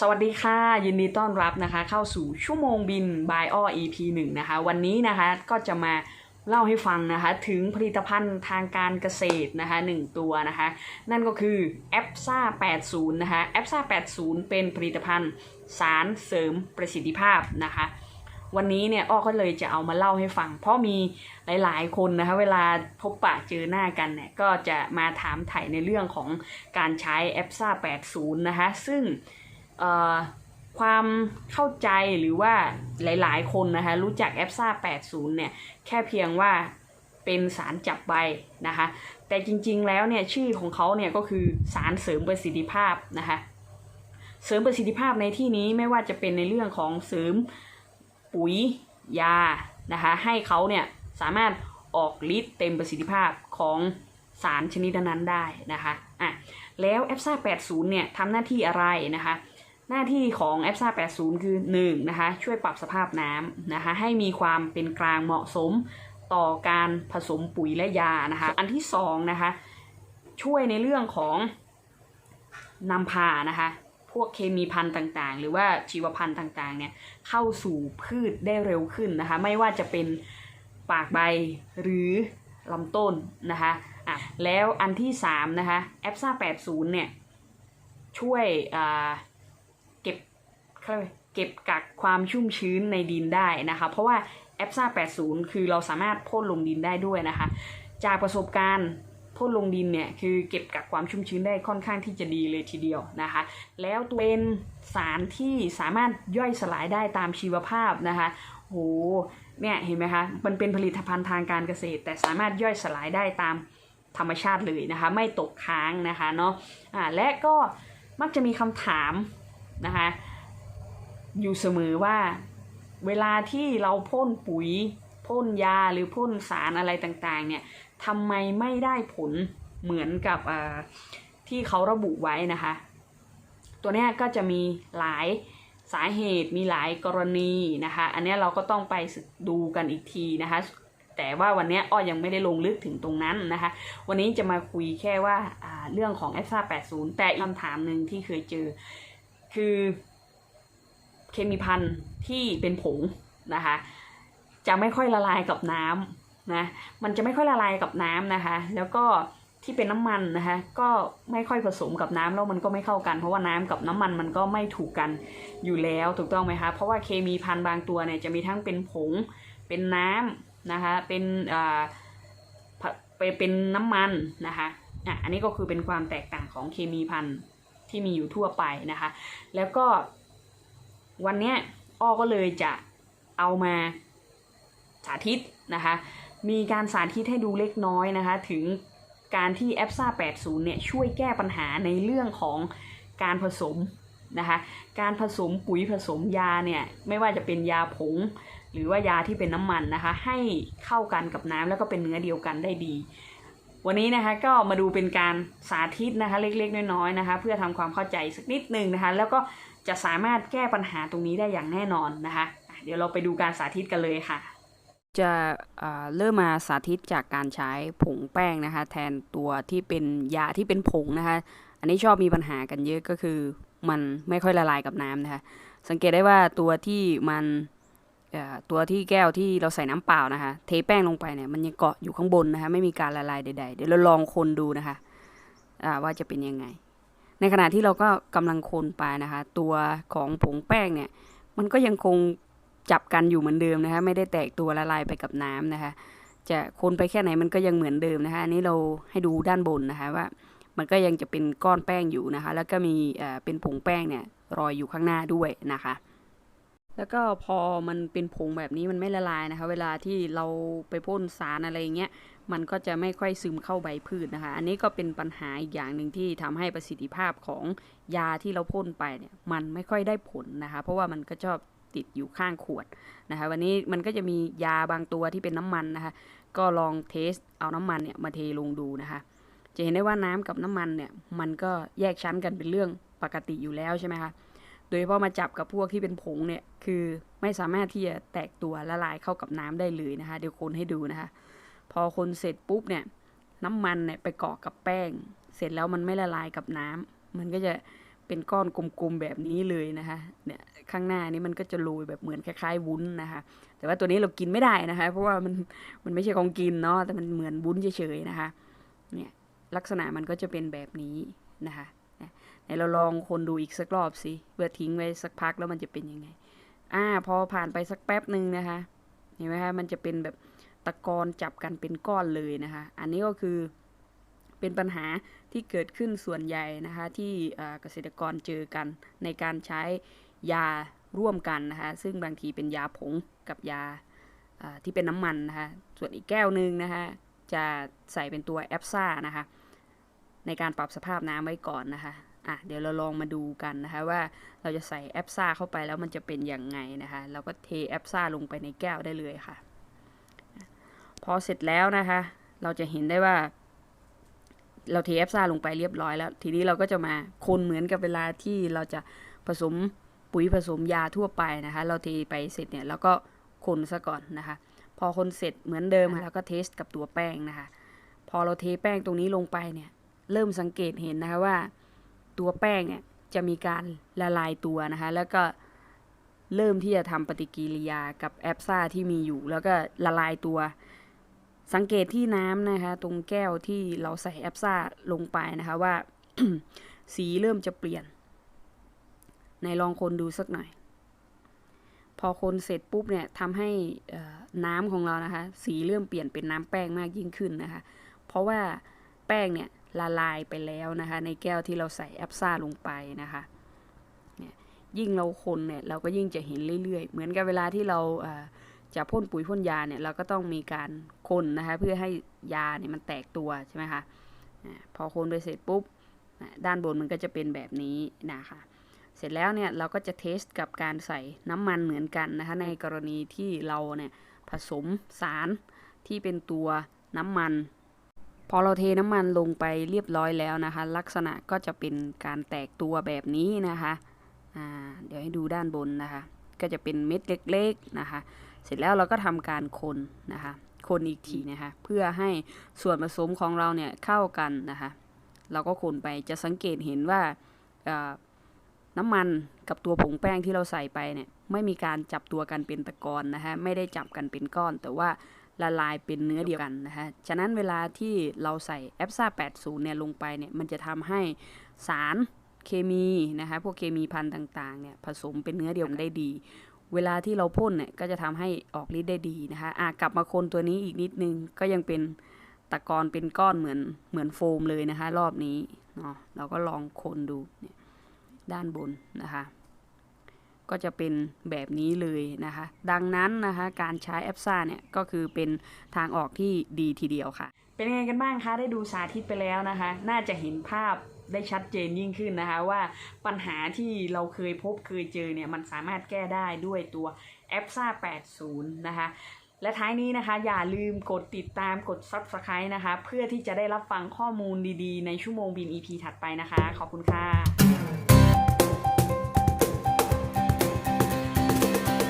สวัสดีค่ะ ยินดีต้อนรับนะคะ เข้าสู่ชั่วโมงบิน by อ้อ EP 1นะคะ วันนี้นะคะก็จะมาเล่าให้ฟังนะคะ ถึงผลิตภัณฑ์ทางการเกษตรนะคะหนึ่งตัวนะคะ นั่นก็คือ a p s a 80 นะคะ a p s a 80 เป็นผลิตภัณฑ์สารเสริมประสิทธิภาพนะคะ วันนี้เนี่ยอ้อก็เลยจะเอามาเล่าให้ฟัง เพราะมีหลาย ๆ คนนะคะเวลาพบปะเจอหน้ากันเนี่ยก็จะมาถามไถ่ในเรื่องของการใช้ a p s a 80 นะคะ ซึ่ง ความเข้าใจหรือว่าหลาย ๆ คนนะคะรู้จักแอปซ่า80 เนี่ย แค่เพียงว่าเป็นสารจับใบนะคะ แต่จริงๆแล้วเนี่ยชื่อของเขาเนี่ยก็คือสารเสริมประสิทธิภาพนะคะเสริมประสิทธิภาพในที่นี้ไม่ว่าจะเป็นในเรื่องของเสริมปุ๋ยยานะคะให้เขาเนี่ยสามารถออกฤทธิ์เต็มประสิทธิภาพของสารชนิดนั้นได้นะคะอะแล้วแอปซ่า80 เนี่ยทำหน้าที่อะไรนะคะ หน้าที่ของแอปซ่า80 คือ1นะคะช่วยปรับสภาพน้ำนะคะให้มีความเป็นกลางเหมาะสมต่อการผสมปุ๋ยและยานะคะอันที่2นะคะช่วยในเรื่องของนำพานะคะพวกเคมีพันธุ์ต่างๆ หรือว่าชีวพันธุ์ต่างๆเนี่ยเข้าสู่พืชได้เร็วขึ้นนะคะไม่ว่าจะเป็นปากใบหรือลำต้นนะคะอะแล้วอันที่3นะคะแอปซ่า80 เนี่ยช่วยอ่า เก็บเก็บกักความชุ่มชื้นในดินได้นะคะ เพราะว่าแอปซ่า80 คือเราสามารถพ่นลงดินได้ด้วยนะคะ จากประสบการณ์พ่นลงดินเนี่ยคือเก็บกักความชุ่มชื้นได้ค่อนข้างที่จะดีเลยทีเดียวนะคะ แล้วตัวเป็นสารที่สามารถย่อยสลายได้ตามชีวภาพนะคะโหเนี่ยเห็นไหมคะมันเป็นผลิตภัณฑ์ทางการเกษตร แต่สามารถย่อยสลายได้ตามธรรมชาติเลยนะคะ ไม่ตกค้างนะคะเนาะอ่าและก็มักจะมีคำถาม นะคะอยู่เสมอว่าเวลาที่เราพ่นปุ๋ยพ่นยาหรือพ่นสารอะไรต่างๆเนี่ยทำไมไม่ได้ผลเหมือนกับที่เขาระบุไว้นะคะ ตัวนี้ก็จะมีหลายสาเหตุมีหลายกรณีนะคะ อันนี้เราก็ต้องไปดูกันอีกทีนะคะ แต่ว่าวันนี้อ้อยังไม่ได้ลงลึกถึงตรงนั้นนะคะ วันนี้จะมาคุยแค่ว่าเรื่องของ f อ80 แต่คำถามหนึ่งที่เคยเจอ คือเคมีพันธุ์ที่เป็นผงนะคะ จะไม่ค่อยละลายกับน้ำนะ มันจะไม่ค่อยละลายกับน้ำนะคะ แล้วก็ที่เป็นน้ำมันนะคะก็ไม่ค่อยผสมกับน้ำแล้วมันก็ไม่เข้ากัน เพราะว่าน้ำกับน้ำมันมันก็ไม่ถูกกันอยู่แล้วถูกต้องไหมคะเพราะว่าเคมีพันธุ์บางตัวเนี่ยจะมีทั้งเป็นผงเป็นน้ำนะคะเป็นอ่าเป็นนน้ำมันนะคะอะอันนี้ก็คือเป็นความแตกต่างของเคมีพันธุ์ ที่มีอยู่ทั่วไปนะคะ แล้วก็วันนี้อ้อก็เลยจะเอามาสาธิตนะคะ มีการสาธิตให้ดูเล็กน้อยนะคะ ถึงการที่แอปซ่า80 เนี่ยช่วยแก้ปัญหาในเรื่องของการผสมนะคะการผสมปุ๋ยผสมยาเนี่ยไม่ว่าจะเป็นยาผง หรือว่ายาที่เป็นน้ำมันนะคะ ให้เข้ากันกับน้ำแล้วก็เป็นเนื้อเดียวกันได้ดี วันนี้นะคะก็มาดูเป็นการสาธิตนะคะเล็กๆน้อยๆนะคะ เพื่อทำความเข้าใจสักนิดหนึ่งนะคะ แล้วก็จะสามารถแก้ปัญหาตรงนี้ได้อย่างแน่นอนนะคะ เดี๋ยวเราไปดูการสาธิตกันเลยค่ะ จะเอ่อเริ่มมาสาธิตจากการใช้ผงแป้งนะคะ แทนตัวที่เป็นยาที่เป็นผงนะคะ อันนี้ชอบมีปัญหากันเยอะก็คือ มันไม่ค่อยละลายกับน้ำนะคะ สังเกตได้ว่าตัวที่มัน ตัวที่แก้วที่เราใส่น้ำเปล่านะคะ เทแป้งลงไปเนี่ยมันยังเกาะอยู่ข้างบนนะคะ ไม่มีการละลายใดๆ เดี๋ยวเราลองคนดูนะคะว่าจะเป็นยังไง ในขณะที่เราก็กำลังคนไปนะคะ ตัวของผงแป้งเนี่ย มันก็ยังคงจับกันอยู่เหมือนเดิมนะคะ ไม่ได้แตกตัวละลายไปกับน้ำนะคะ จะคนไปแค่ไหนมันก็ยังเหมือนเดิมนะคะ อันนี้เราให้ดูด้านบนนะคะว่า มันก็ยังจะเป็นก้อนแป้งอยู่นะคะ แล้วก็มีเอ่อเป็นผงแป้งเนี่ยรอยอยู่ข้างหน้าด้วยนะคะ แล้วก็พอมันเป็นผงแบบนี้มันไม่ละลายนะคะ เวลาที่เราไปพ่นสารอะไรเงี้ยมันก็จะไม่ค่อยซึมเข้าใบพืชนะคะ อันนี้ก็เป็นปัญหาอีกอย่างหนึ่งที่ทำให้ประสิทธิภาพของยาที่เราพ่นไปเนี่ยมันไม่ค่อยได้ผลนะคะ เพราะว่ามันก็ชอบติดอยู่ข้างขวดนะคะ วันนี้มันก็จะมียาบางตัวที่เป็นน้ำมันนะคะ ก็ลองเทสเอาน้ำมันเนี่ยมาเทลงดูนะคะ จะเห็นได้ว่าน้ำกับน้ำมันเนี่ยมันก็แยกชั้นกันเป็นเรื่องปกติอยู่แล้วใช่ไหมคะ ดยเฉพาะมาจับกับพวกที่เป็นผงเนี่ยคือไม่สามารถที่จะแตกตัวละลายเข้ากับน้ำได้เลยนะคะ เดี๋ยวคนให้ดูนะคะ พอคนเสร็จปุ๊บเนี่ยน้ำมันเนี่ยไปเกาะกับแป้ง เสร็จแล้วมันไม่ละลายกับน้ำมันก็จะเป็นก้อนกลมๆแบบนี้เลยนะคะเนี่ยข้างหน้านี้มันก็จะโรยแบบเหมือนคล้ายๆวุ้นนะคะ แต่ว่าตัวนี้เรากินไม่ได้นะคะ เพราะว่ามันมันไม่ใช่ของกินเนาะแต่มันเหมือนวุ้นเฉยๆนะคะเนี่ยลักษณะมันก็จะเป็นแบบนี้นะคะ ไหนเราลองคนดูอีกสักรอบสิเพื่อทิ้งไว้สักพักแล้วมันจะเป็นยังไง อ่า พอผ่านไปสักแป๊บหนึ่งนะคะ เห็นไหมคะ มันจะเป็นแบบตะกอนจับกันเป็นก้อนเลยนะคะ อันนี้ก็คือเป็นปัญหาที่เกิดขึ้นส่วนใหญ่นะคะ ที่เกษตรกรเจอกันในการใช้ยาร่วมกันนะคะ ซึ่งบางทีเป็นยาผงกับยาที่เป็นน้ำมันนะคะ ส่วนอีกแก้วหนึ่งนะคะ จะใส่เป็นตัวแอปซ่านะคะ ในการปรับสภาพน้ำไว้ก่อนนะคะ อะเดี๋ยวเราลองมาดูกันนะคะว่าเราจะใส่แอปซ่าเข้าไปแล้วมันจะเป็นยังไงนะคะ เราก็เทแอปซ่าลงไปในแก้วได้เลยค่ะ พอเสร็จแล้วนะคะ เราจะเห็นได้ว่า เราเทแอปซ่าลงไปเรียบร้อยแล้ว ทีนี้เราก็จะมาคนเหมือนกับเวลาที่เราจะผสมปุ๋ยผสมยาทั่วไปนะคะ เราเทไปเสร็จเนี่ยเราก็คนซะก่อนนะคะ พอคนเสร็จเหมือนเดิมค่ะแล้วก็เทสกับตัวแป้งนะคะ พอเราเทแป้งตรงนี้ลงไปเนี่ย เริ่มสังเกตเห็นนะคะว่า ตัวแป้งเนี่ยจะมีการละลายตัวนะคะ แล้วก็เริ่มที่จะทำปฏิกิริยากับแอปซ่าที่มีอยู่ แล้วก็ละลายตัว สังเกตที่น้ำนะคะ ตรงแก้วที่เราใส่แอปซ่าลงไปนะคะว่า สีเริ่มจะเปลี่ยนในลองคนดูสักหน่อย พอคนเสร็จปุ๊บเนี่ยทำให้น้ำของเรานะคะ สีเริ่มเปลี่ยนเป็นน้ำแป้งมากยิ่งขึ้นนะคะ เพราะว่าแป้งเนี่ย ละลายไปแล้วนะคะ ในแก้วที่เราใส่แอปซ่าลงไปนะคะเนี่ยยิ่งเราคนเนี่ยเราก็ยิ่งจะเห็นเรื่อยๆ เหมือนกับเวลาที่เราจะพ่นปุ๋ยพ่นยาเนี่ยเราก็ต้องมีการคนนะคะเพื่อให้ยาเนี่ยมันแตกตัวใช่ไหมคะพอคนไปเสร็จปุ๊บด้านบนมันก็จะเป็นแบบนี้นะคะเสร็จแล้วเนี่ยเราก็จะเทสกับการใส่น้ำมันเหมือนกันนะคะในกรณีที่เราเนี่ยผสมสารที่เป็นตัวน้ำมัน พอเราเทน้ำมันลงไปเรียบร้อยแล้วนะคะ ลักษณะก็จะเป็นการแตกตัวแบบนี้นะคะเดี๋ยวให้ดูด้านบนนะคะ ก็จะเป็นเม็ดเล็กๆนะคะ เสร็จแล้วเราก็ทำการคนนะคะ คนอีกทีนะคะ เพื่อให้ส่วนผสมของเราเนี่ยเข้ากันนะคะ เราก็คนไปจะสังเกตเห็นว่าน้ำมันกับตัวผงแป้งที่เราใส่ไปเนี่ยไม่มีการจับตัวกันเป็นตะกอนนะคะไม่ได้จับกันเป็นก้อน แต่ว่า ละลายเป็นเนื้อเดียวกันนะคะฉะนั้นเวลาที่เราใส่แอปซ่า80 เนี่ยลงไปเนี่ยมันจะทำให้สารเคมีนะคะพวกเคมีพันต่างๆเนี่ยผสมเป็นเนื้อเดียวกันได้ดี เวลาที่เราพ่นเนี่ยก็จะทำให้ออกฤทธิ์ได้ดีนะคะอะกลับมาคนตัวนี้อีกนิดนึงก็ยังเป็นตะกอนเป็นก้อนเหมือนเหมือนโฟมเลยนะคะ รอบนี้เนาะเราก็ลองคนดูเนี่ยด้านบนนะคะ ก็จะเป็นแบบนี้เลยนะคะ ดังนั้นนะคะการใช้แอปซ่าเนี่ยก็คือเป็นทางออกที่ดีทีเดียวค่ะ เป็นไงกันบ้างคะ ได้ดูสาธิตไปแล้วนะคะ น่าจะเห็นภาพได้ชัดเจนยิ่งขึ้นนะคะว่าปัญหาที่เราเคยพบเคยเจอเนี่ยมันสามารถแก้ได้ด้วยตัวแอปซ่า80 นะคะและท้ายนี้นะคะอย่าลืมกดติดตามกด Subscribe นะคะ เพื่อที่จะได้รับฟังข้อมูลดีๆ ในชั่วโมงบิน EP ถัดไปนะคะ ขอบคุณค่ะ